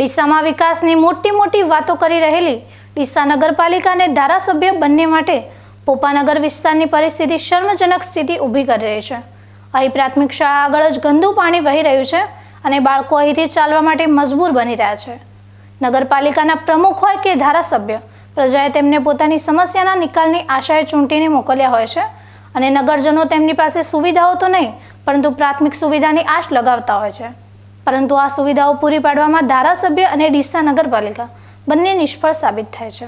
ડીસામાં વિકાસની મોટી મોટી વાતો કરી રહેલી ડીસા નગરપાલિકા અને ધારાસભ્ય બંને માટે પોપાનગર વિસ્તારની પરિસ્થિતિ શર્મજનક સ્થિતિ ઊભી કરી રહી છે. અહીં પ્રાથમિક શાળા આગળ જ ગંદુ પાણી વહી રહ્યું છે અને બાળકો અહીંથી ચાલવા માટે મજબૂર બની રહ્યા છે. નગરપાલિકાના પ્રમુખ હોય કે ધારાસભ્ય, પ્રજાએ તેમને પોતાની સમસ્યાના નિકાલની આશાએ ચૂંટીને મોકલ્યા હોય છે અને નગરજનો તેમની પાસે સુવિધાઓ તો નહીં, પરંતુ પ્રાથમિક સુવિધાની આશ લગાવતા હોય છે. પરંતુ આ સુવિધાઓ પૂરી પાડવામાં ધારાસભ્ય અને ડીસા નગરપાલિકા બંને નિષ્ફળ સાબિત થાય છે.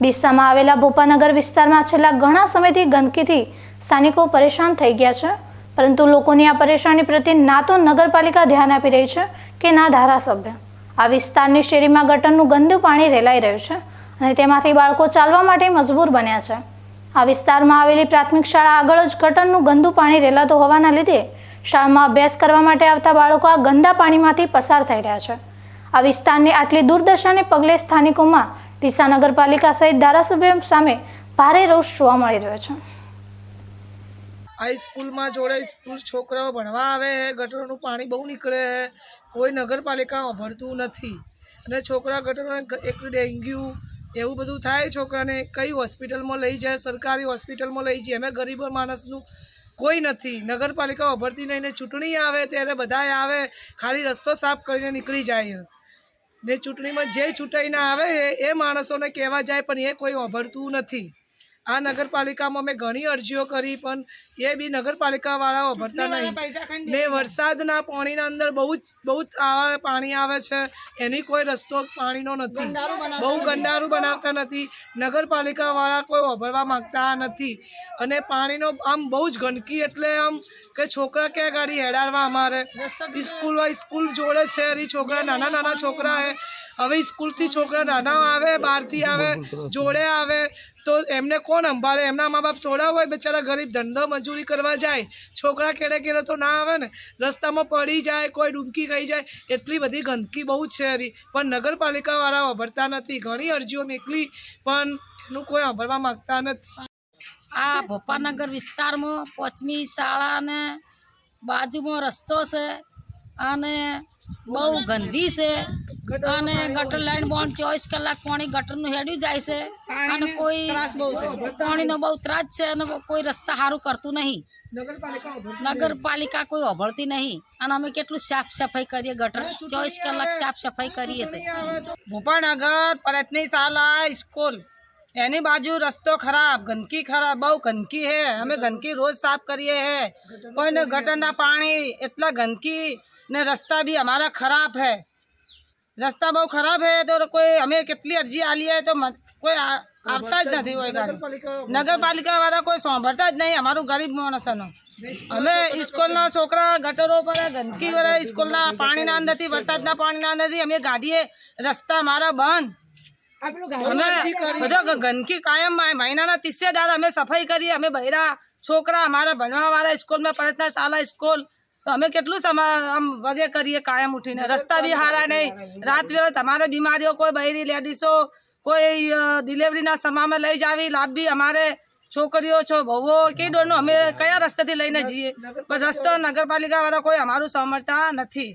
ડીસામાં આવેલા ભોપાનગર વિસ્તારમાં છેલ્લા ઘણા સમયથી ગંદકીથી સ્થાનિકો પરેશાન થઈ ગયા છે, પરંતુ લોકોની આ પરેશાની પ્રત્યે ના તો નગરપાલિકા ધ્યાન આપી રહી છે કે ના ધારાસભ્ય. આ વિસ્તારની શેરીમાં ગટરનું ગંદુ પાણી રેલાઈ રહ્યું છે અને તેમાંથી બાળકો ચાલવા માટે મજબૂર બન્યા છે. આ વિસ્તારમાં આવેલી પ્રાથમિક શાળા આગળ જ ગટરનું ગંદુ પાણી રેલાતું હોવાના લીધે શાળામાં અભ્યાસ કરવા માટે આવતા બાળકો આ ગંદા પાણીમાંથી પસાર થઈ રહ્યા છે. આ વિસ્તારની આટલી દુર્દશાને પગલે સ્થાનિકોમાં ડીસા નગરપાલિકા સહિત ધારાસભ્ય સામે ભારે રોષ જોવા મળી રહ્યો છે. આ સ્કૂલમાં જોડે સ્કૂલ છોકરાઓ ભણવા આવે છે ગટરનું પાણી બહુ નીકળે છે કોઈ નગરપાલિકા ભરતું નથી. અને છોકરા ગટરોને એક ડેન્ગ્યુ એવું બધું થાય છોકરાને, કઈ હોસ્પિટલમાં લઈ જાય, સરકારી હોસ્પિટલમાં લઈ જાય અમે ગરીબ માણસનું કોઈ નથી. નગરપાલિકા ઉભરતી નહીં ને ચૂંટણી આવે ત્યારે બધા આવે, ખાલી રસ્તો સાફ કરીને નીકળી જાય. ને ચૂંટણીમાં જે ચૂંટાઈને આવે એ માણસોને કહેવા જાય, પણ એ કોઈ ઓભરતું નથી. આ નગરપાલિકામાં મેં ઘણી અરજીઓ કરી પણ એ બી નગરપાલિકાવાળા ભરતા નહીં. ને વરસાદના પાણીના અંદર બહુ જ બહુ જ આવા પાણી આવે છે એની કોઈ રસ્તો પાણીનો નથી. બહુ ગંડારું બનાવતા નથી. નગરપાલિકાવાળા કોઈ ઓભરવા માંગતા નથી. અને પાણીનો આમ બહુ જ ગંદકી એટલે આમ કે છોકરા ક્યાં ગાડી હેડાડવા અમારે? સ્કૂલ સ્કૂલ જોડે છે હરી છોકરા નાના નાના છોકરા હે. હવે સ્કૂલથી છોકરા નાના આવે બહારથી આવે જોડે આવે તો એમને કોણ સંભાળે? એમના મા બાપ થોડા હોય બિચારા ગરીબ ધંધો મજૂરી કરવા જાય. છોકરા કેડે કેડે તો ના આવે ને? રસ્તામાં પડી જાય કોઈ ડૂબકી ખાઈ જાય. એટલી બધી ગંદકી બહુ છે હરી પણ નગરપાલિકાવાળા વાપરતા નથી. ઘણી અરજીઓ નીકળી પણ એનું કોઈ સાંભળવા માગતા નથી. આ ભોપાનગર વિસ્તારમાં પાંચમી શાળાને બાજુમાં રસ્તો છે અને બહુ ગંદી છે અને ગટર લાઈન બોન્ડ ચોવીસ કલાક પાણી ગટરનું હેડ્યું જાય છે અને કોઈ પાણીનો બહુ ત્રાસ છે અને કોઈ રસ્તા સારું કરતું નહીં. નગરપાલિકા કોઈ અભળતી નહીં. અને અમે કેટલું સાફ સફાઈ કરીએ ગટર ચોવીસ કલાક સાફ સફાઈ કરીએ છીએ ભોપાનગર પ્રયત્ની શાળા સ્કૂલ. એની બાજુ રસ્તો ખરાબ, ગંદકી ખરાબ, બહુ ગંદકી હે અમે ગંદકી રોજ સાફ કરીએ હે પણ ગટરના પાણી એટલા ગંદકી ને રસ્તા બી અમારા ખરાબ હે રસ્તા બહુ ખરાબ હે તો કોઈ અમે કેટલી અરજી આલી હે તો કોઈ આવતા જ નથી હોય ગાડી. નગરપાલિકા વાળા કોઈ સાંભળતા જ નહીં અમારું ગરીબ માણસોનો. અમે સ્કૂલના છોકરા ગટરો પર ગંદકી વાળા સ્કૂલના પાણીના અંદરથી, વરસાદના પાણીના અંદરથી અમે ગાડીએ રસ્તા મારા બંધ. બધો ગંદકી કાયમ મહિનાના તીસે દાડા અમે સફાઈ કરીએ અમે બૈરા છોકરા અમારા ભણવા વાળા સ્કૂલમાં પ્રયત્ન શાળા સ્કૂલ તો અમે કેટલું આમ વગે કરીએ કાયમ ઉઠીને? રસ્તા બી સારા નહીં. રાત વેળા તમારે બીમારીઓ કોઈ બૈરી લેડીસો કોઈ ડિલિવરીના સમામાં લઈ જાવી લાભ બી અમારે છોકરીઓ છો વહુઓ કે ડોરનો અમે કયા રસ્તેથી લઈને જઈએ? પણ રસ્તો નગરપાલિકા વાળા કોઈ અમારું સમજતા નથી.